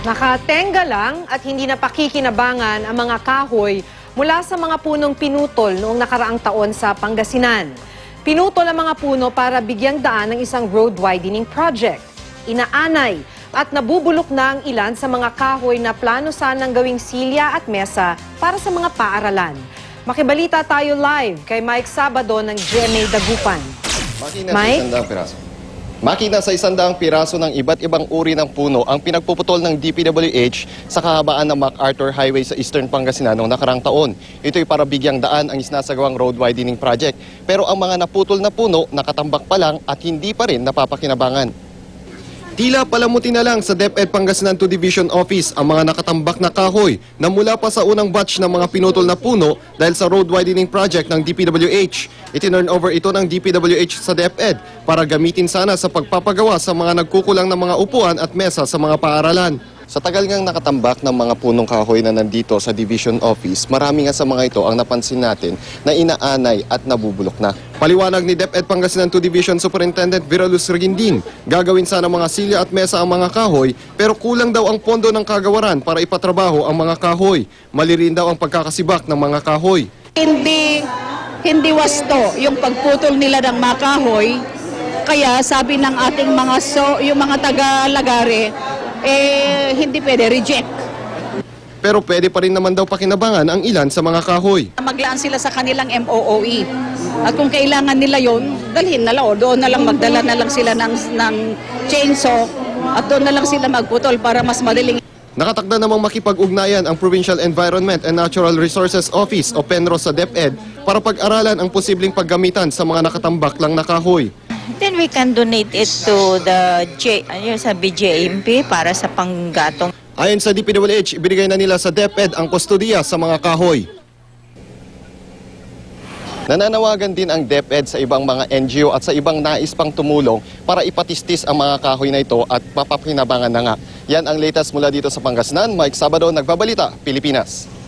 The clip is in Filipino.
Nakatenga lang at hindi na pakikinabangan ang mga kahoy mula sa mga punong pinutol noong nakaraang taon sa Pangasinan. Pinutol ang mga puno para bigyang daan ng isang road widening project. Inaanay at nabubulok na ang ilan sa mga kahoy na plano sanang gawing silya at mesa para sa mga paaralan. Makibalita tayo live kay Mike Sabado ng GMA Dagupan. Mike? Makina sa isang daang piraso ng iba't ibang uri ng puno ang pinagpuputol ng DPWH sa kahabaan ng MacArthur Highway sa Eastern Pangasinan noong nakarang taon. Ito'y para bigyang daan ang isinasagawang road widening project. Pero ang mga naputol na puno nakatambak pa lang at hindi pa rin napapakinabangan. Tila palamuti na lang sa DepEd Pangasinan 2 Division Office ang mga nakatambak na kahoy na mula pa sa unang batch ng mga pinutol na puno dahil sa road widening project ng DPWH. Itinurn over ito ng DPWH sa DepEd para gamitin sana sa pagpapagawa sa mga nagkukulang na mga upuan at mesa sa mga paaralan. Sa tagal ngang nakatambak ng mga punong kahoy na nandito sa Division Office, marami nga sa mga ito ang napansin natin na inaanay at nabubulok na. Paliwanag ni DepEd Pangasinan 2 Division Superintendent Viralus Regindin, gagawin sana mga silya at mesa ang mga kahoy pero kulang daw ang pondo ng kagawaran para ipatrabaho ang mga kahoy. Mali daw ang pagkakasibak ng mga kahoy. hindi hindi wasto yung pagputol nila ng mga kahoy. Kaya sabi ng ating mga so, yung mga taga-lagare, eh hindi pwede reject. Pero pwede pa rin naman daw pakinabangan ang ilan sa mga kahoy. Maglaan sila sa kanilang MOOE. At kung kailangan nila yon, dalhin na lang o doon na lang magdala na lang sila ng, ng chainsaw at doon na lang sila magputol para mas madaling Nakatakda namang makipag-ugnayan ang Provincial Environment and Natural Resources Office o PENRO sa DepEd para pag-aralan ang posibleng paggamitan sa mga nakatambak lang na kahoy. Then we can donate it to the J, ano yun, sabi JMP para sa panggatong. Ayon sa DPWH, ibinigay na nila sa DepEd ang kustodiya sa mga kahoy. Nananawagan din ang DepEd sa ibang mga NGO at sa ibang nais pang tumulong para ipatistis ang mga kahoy na ito at papapinabangan na nga. Yan ang latest mula dito sa Pangasinan. Mike Sabado, Nagbabalita, Pilipinas.